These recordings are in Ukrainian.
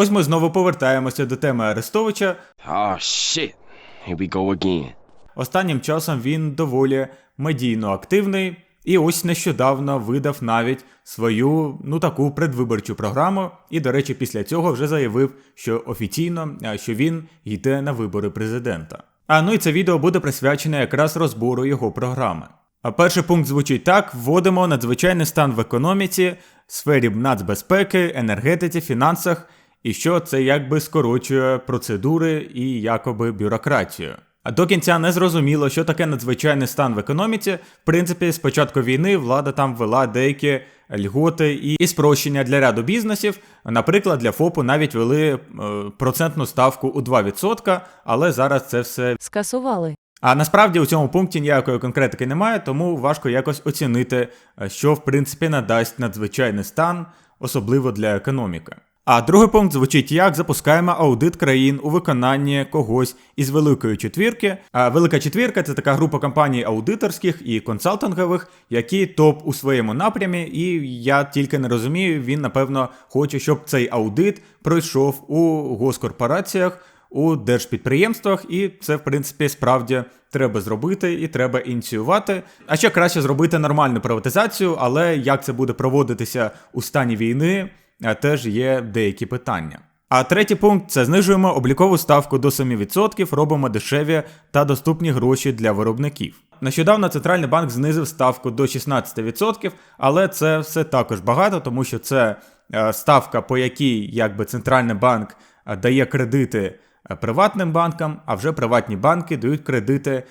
Ось ми знову повертаємося до теми Арестовича. Oh shit. Here we go again. Останнім часом він доволі медійно активний, і ось нещодавно видав навіть свою ну таку предвиборчу програму. І, до речі, після цього вже заявив, що офіційно що він йде на вибори президента. А ну і це відео буде присвячене якраз розбору його програми. А перший пункт звучить так: вводимо надзвичайний стан в економіці, сфері нацбезпеки, енергетиці, фінансах, і що це якби скорочує процедури і якоби бюрократію. А до кінця не зрозуміло, що таке надзвичайний стан в економіці. В принципі, з початку війни влада там ввела деякі льготи і, спрощення для ряду бізнесів. Наприклад, для ФОПу навіть ввели е, процентну ставку у 2%, але зараз це все Скасували. а насправді у цьому пункті ніякої конкретики немає, тому важко якось оцінити, е, що в принципі надасть надзвичайний стан, особливо для економіки. А другий пункт звучить як запускаємо аудит країн у виконанні когось із великої четвірки. А велика четвірка це така група компаній аудиторських і консалтингових, які топ у своєму напрямі, і я тільки не розумію, він напевно хоче, щоб цей аудит пройшов у госкорпораціях у держпідприємствах, і це, в принципі, справді треба зробити і треба ініціювати. А ще краще зробити нормальну приватизацію, але як це буде проводитися у стані війни, теж є деякі питання. А третій пункт це знижуємо облікову ставку до 7%, робимо дешеві та доступні гроші для виробників. Нещодавно центральний банк знизив ставку до 16%, але це все також багато, тому що це е, ставка, по якій якби центральний банк е, дає кредити е, приватним банкам, а вже приватні банки дають кредити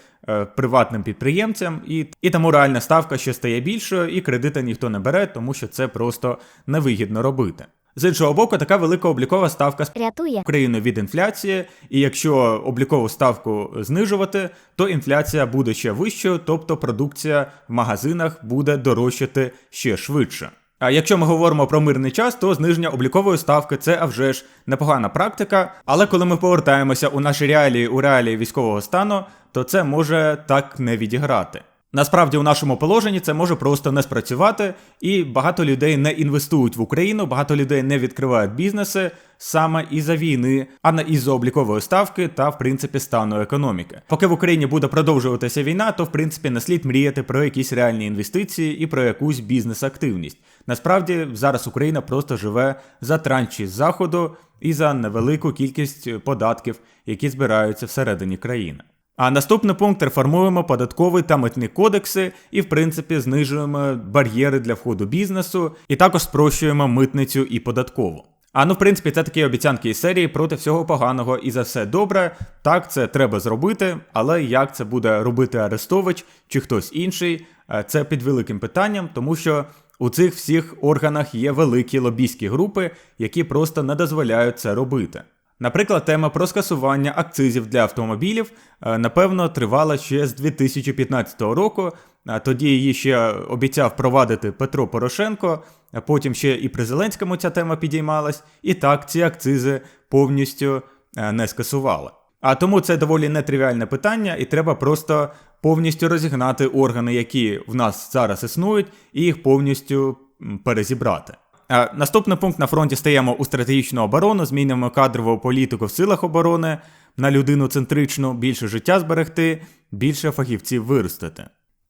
приватним підприємцям, і, і тому реальна ставка ще стає більшою, і кредити ніхто не бере, тому що це просто невигідно робити. З іншого боку, така велика облікова ставка рятує. Україну від інфляції, і якщо облікову ставку знижувати, то інфляція буде ще вищою, тобто продукція в магазинах буде дорожчати ще швидше. А якщо ми говоримо про мирний час, то зниження облікової ставки це а вже ж непогана практика. Але коли ми повертаємося у наші реалії у реалії військового стану, то це може так не відіграти. Насправді, у нашому положенні це може просто не спрацювати, і багато людей не інвестують в Україну, багато людей не відкривають бізнеси саме із-за війни, а не із-за облікової ставки та, в принципі, стану економіки. Поки в Україні буде продовжуватися війна, то в принципі не слід мріяти про якісь реальні інвестиції і про якусь бізнес-активність. Насправді зараз Україна просто живе за транші з заходу і за невелику кількість податків, які збираються всередині країни. А наступний пункт реформуємо податковий та митні кодекси і, в принципі, знижуємо бар'єри для входу бізнесу, і також спрощуємо митницю і податкову. А ну, в принципі, це такі обіцянки із серії проти всього поганого і за все добре. Так, це треба зробити, але як це буде робити Арестович чи хтось інший, е, це під великим питанням, тому що у цих всіх органах є великі лобійські групи, які просто не дозволяють це робити. Наприклад, тема про скасування акцизів для автомобілів, е, напевно, тривала ще з 2015 року. Е, Тоді її ще обіцяв провадити Петро Порошенко, потім ще і при Зеленському ця тема підіймалась, і так ці акцизи повністю е, не скасували. А тому це доволі нетривіальне питання, і треба просто повністю розігнати органи, які в нас зараз існують, і їх повністю перезібрати. Наступний пункт на фронті стаємо у стратегічну оборону, змінюємо кадрову політику в силах оборони на людину центричну, більше життя зберегти, більше фахівців виростити.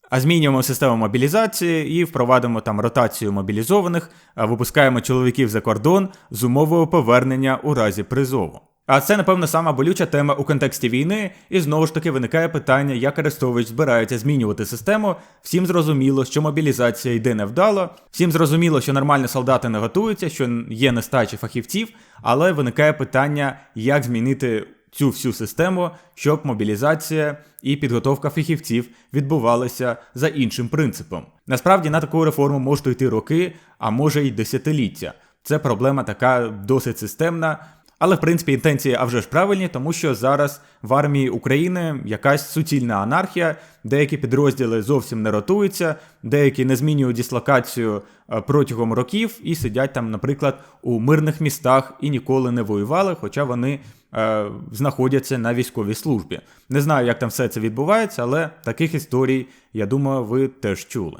А змінюємо систему мобілізації і впровадимо там ротацію мобілізованих, випускаємо чоловіків за кордон з умовою повернення у разі призову. А це, напевно, сама болюча тема у контексті війни, і знову ж таки виникає питання, як Арестович збирається змінювати систему. Всім зрозуміло, що мобілізація йде невдало, всім зрозуміло, що нормальні солдати не готуються, що є нестачі фахівців, але виникає питання, як змінити цю всю систему, щоб мобілізація і підготовка фахівців відбувалися за іншим принципом. Насправді на таку реформу можуть йти роки, а може й десятиліття. Це проблема така досить системна. Але в принципі інтенції а вже ж правильні, тому що зараз в армії України якась суцільна анархія, деякі підрозділи зовсім не ротуються, деякі не змінюють дислокацію е, протягом років і сидять там, наприклад, у мирних містах і ніколи не воювали, хоча вони е, знаходяться на військовій службі. Не знаю, як там все це відбувається, але таких історій, я думаю, ви теж чули.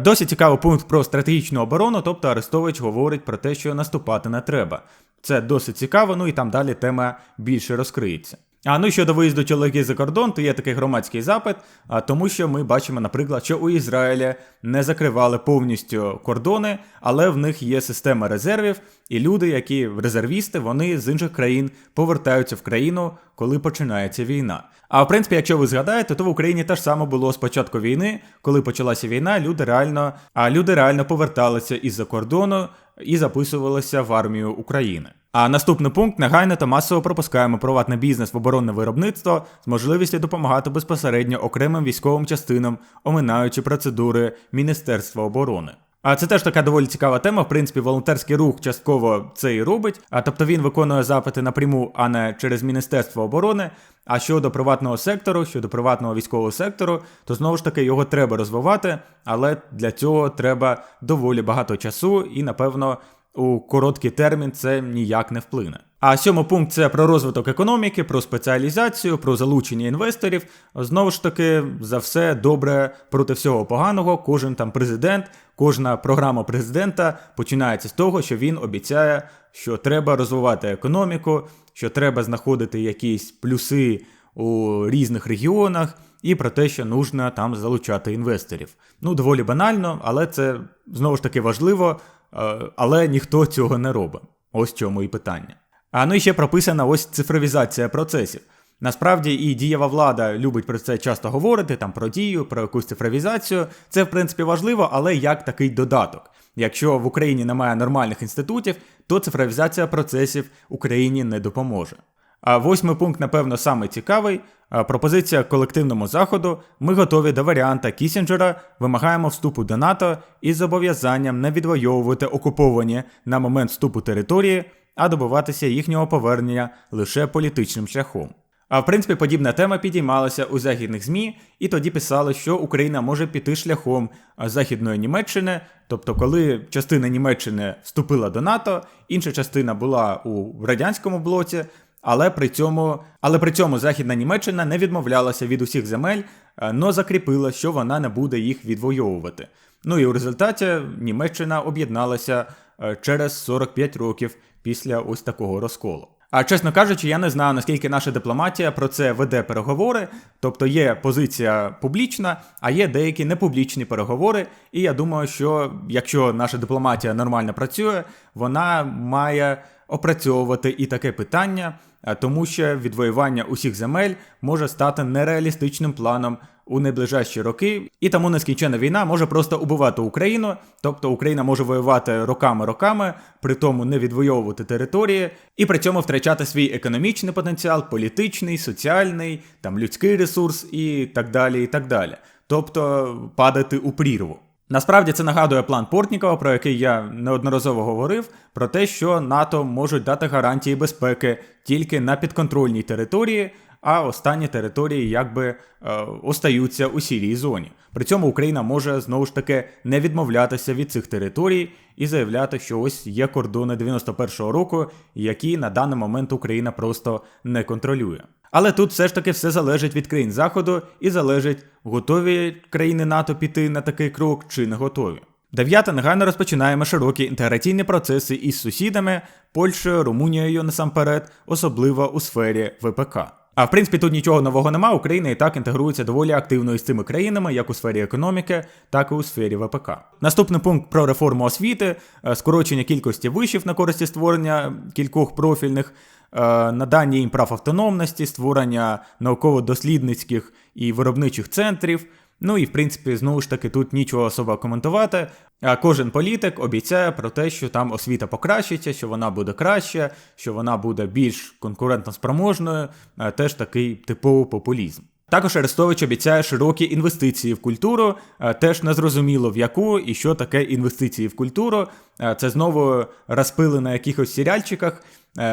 Досить цікавий пункт про стратегічну оборону, тобто Арестович говорить про те, що наступати не треба. Це досить цікаво, ну і там далі тема більше розкриється. А ну щодо виїзду чоловіків за кордон, то є такий громадський запит, тому що ми бачимо, наприклад, що у Ізраїлі не закривали повністю кордони, але в них є система резервів, і люди, які резервісти, вони з інших країн повертаються в країну, коли починається війна. А в принципі, якщо ви згадаєте, то в Україні теж саме було з початку війни, коли почалася війна, люди реально, а люди реально поверталися із-за кордону і записувалися в армію України. А наступний пункт негайно та масово пропускаємо приватний бізнес в оборонне виробництво з можливістю допомагати безпосередньо окремим військовим частинам, оминаючи процедури Міністерства оборони. А це теж така доволі цікава тема. В принципі, волонтерський рух частково це і робить. А тобто він виконує запити напряму, а не через Міністерство оборони. А щодо приватного сектору, щодо приватного військового сектору, то знову ж таки його треба розвивати, але для цього треба доволі багато часу, і напевно у короткий термін це ніяк не вплине. А сьомий пункт це про розвиток економіки, про спеціалізацію, про залучення інвесторів. Знову ж таки, за все добре проти всього поганого. Кожен там президент, кожна програма президента починається з того, що він обіцяє, що треба розвивати економіку, що треба знаходити якісь плюси у різних регіонах, і про те, що нужно там залучати інвесторів. Ну, доволі банально, але це знову ж таки важливо, е, але ніхто цього не робить. Ось чому і питання. А ну і ще прописана ось цифровізація процесів. Насправді і дієва влада любить про це часто говорити, там про дію, про якусь цифровізацію. Це в принципі важливо, але як такий додаток. Якщо в Україні немає нормальних інститутів, то цифровізація процесів Україні не допоможе. А восьмий пункт, напевно, самий цікавий. Пропозиція колективному заходу. Ми готові до варіанта Кісінджера, вимагаємо вступу до НАТО із зобов'язанням не відвоювати окуповані на момент вступу території, а добиватися їхнього повернення лише політичним шляхом. А в принципі, подібна тема підіймалася у західних ЗМІ, і тоді писали, що Україна може піти шляхом Західної Німеччини, тобто, коли частина Німеччини вступила до НАТО, інша частина була у радянському блоці, але при цьому, але при цьому Західна Німеччина не відмовлялася від усіх земель, але закріпила, що вона не буде їх відвоювати. Ну і у результаті Німеччина об'єдналася через 45 років після ось такого розколу. А чесно кажучи, я не знаю, наскільки наша дипломатія про це веде переговори. Тобто є позиція публічна, а є деякі непублічні переговори. І я думаю, що якщо наша дипломатія нормально працює, вона має опрацьовувати і таке питання, тому що відвоювання усіх земель може стати нереалістичним планом у найближчі роки, і тому нескінчена війна може просто убивати Україну, тобто Україна може воювати роками-роками, при тому не відвоювати території, і при цьому втрачати свій економічний потенціал, політичний, соціальний, там людський ресурс і так далі. і так далі. Тобто падати у прірву. Насправді це нагадує план Портнікова, про який я неодноразово говорив, про те, що НАТО можуть дати гарантії безпеки тільки на підконтрольній території, а останні території якби е, остаються у сірій зоні. При цьому Україна може знову ж таки не відмовлятися від цих територій і заявляти, що ось є кордони 91-го року, які на даний момент Україна просто не контролює. Але тут все ж таки все залежить від країн Заходу і залежить, готові країни НАТО піти на такий крок чи не готові. Дев'яте негайно розпочинаємо широкі інтеграційні процеси із сусідами, Польщею, Румунією насамперед, особливо у сфері ВПК. А в принципі тут нічого нового нема. Україна і так інтегрується доволі активно із цими країнами, як у сфері економіки, так і у сфері ВПК. Наступний пункт про реформу освіти, е, скорочення кількості вишів на користі створення кількох профільних, е, надання їм прав автономності, створення науково-дослідницьких і виробничих центрів. Ну і в принципі, знову ж таки, тут нічого особо коментувати. А кожен політик обіцяє про те, що там освіта покращиться, що вона буде краще, що вона буде більш конкурентно спроможною, Е, теж такий типовий популізм. Також Арестович обіцяє широкі інвестиції в культуру, теж незрозуміло в яку і що таке інвестиції в культуру. Це знову розпили на якихось серіальчиках.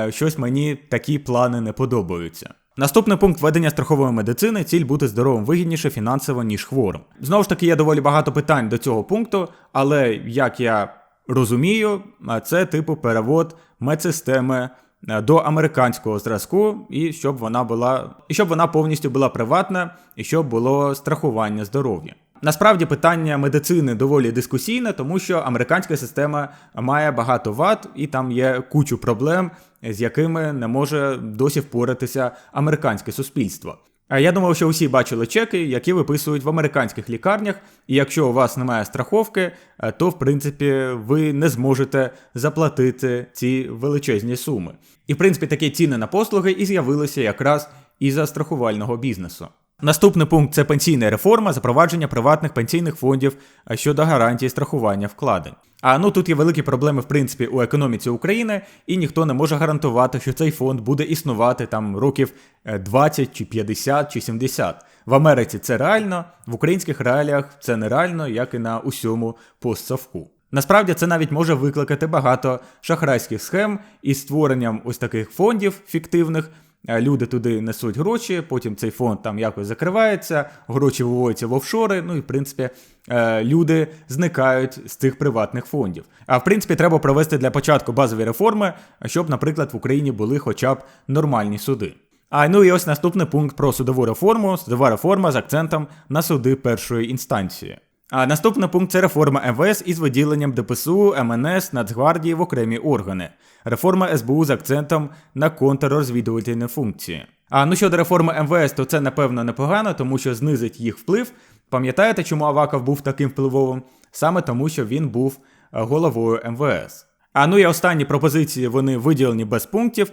Щось мені такі плани не подобаються. Наступний пункт ведення страхової медицини ціль бути здоровим вигідніше фінансово, ніж хворим. Знову ж таки, є доволі багато питань до цього пункту, але як я розумію, це типу перевод медсистеми е, до американського зразку, і щоб вона була, і щоб вона повністю була приватна, і щоб було страхування здоров'я. Насправді питання медицини доволі дискусійне, тому що американська система має багато вад, і там є кучу проблем, з якими не може досі впоратися американське суспільство. Я думав, що усі бачили чеки, які виписують в американських лікарнях, і якщо у вас немає страховки, то в принципі ви не зможете заплатити ці величезні суми. І в принципі такі ціни на послуги і з'явилися якраз із-за страхувального бізнесу. Наступний пункт це пенсійна реформа, запровадження приватних пенсійних фондів щодо гарантії страхування вкладень. А ну тут є великі проблеми в принципі у економіці України, і ніхто не може гарантувати, що цей фонд буде існувати там років е, 20 чи 50 чи 70. В Америці це реально, в українських реаліях це нереально, як і на усьому постсовку. Насправді це навіть може викликати багато шахрайських схем із створенням ось таких фондів фіктивних. Е, Люди туди несуть гроші, потім цей фонд там якось закривається, гроші виводяться в офшори. Ну і в принципі е, люди зникають з цих приватних фондів. А в принципі, треба провести для початку базові реформи, щоб, наприклад, в Україні були хоча б нормальні суди. А ну і ось наступний пункт про судову реформу. Судова реформа з акцентом на суди першої інстанції. А наступний пункт це реформа МВС із виділенням ДПСУ, МНС, Нацгвардії в окремі органи. Реформа СБУ з акцентом на контррозвідувальні функції. А ну щодо реформи МВС, то це напевно непогано, тому що знизить їх вплив. Пам'ятаєте, чому Аваков був таким впливовим? Саме тому, що він був е, головою МВС. А ну і останні пропозиції вони виділені без пунктів.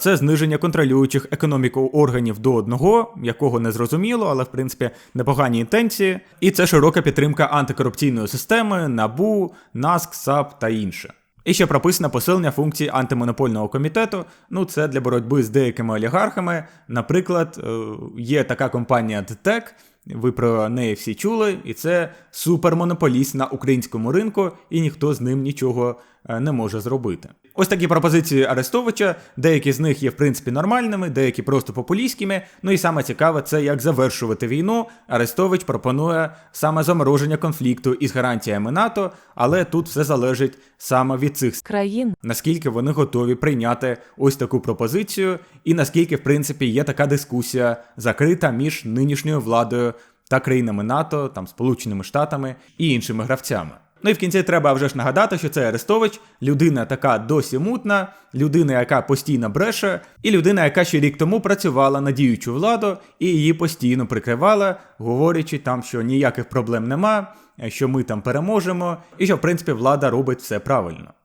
Це зниження контролюючих економіку органів до одного, якого не зрозуміло, але в принципі непогані інтенції. І це широка підтримка антикорупційної системи, НАБУ, НАСК, САП та інше. І ще прописано посилення функцій антимонопольного комітету. Ну, це для боротьби з деякими олігархами. Наприклад, е, є така компанія DTEC, ви про неї всі чули, і це супермонополіст на українському ринку, і ніхто з ним нічого не може зробити. Ось такі пропозиції Арестовича. Деякі з них є в принципі нормальними, деякі просто популістськими. Ну і саме цікаве, це як завершувати війну. Арестович пропонує саме замороження конфлікту із гарантіями НАТО, але тут все залежить саме від цих країн. наскільки вони готові прийняти ось таку пропозицію, і наскільки, в принципі, є така дискусія закрита між нинішньою владою та країнами НАТО, там Сполученими Штатами і іншими гравцями. Ну і в кінці треба вже ж нагадати, що це Арестович, людина така досі мутна, людина, яка постійно бреше, і людина, яка ще рік тому працювала на діючу владу і її постійно прикривала, говорячи там, що ніяких проблем нема, що ми там переможемо, і що в принципі влада робить все правильно.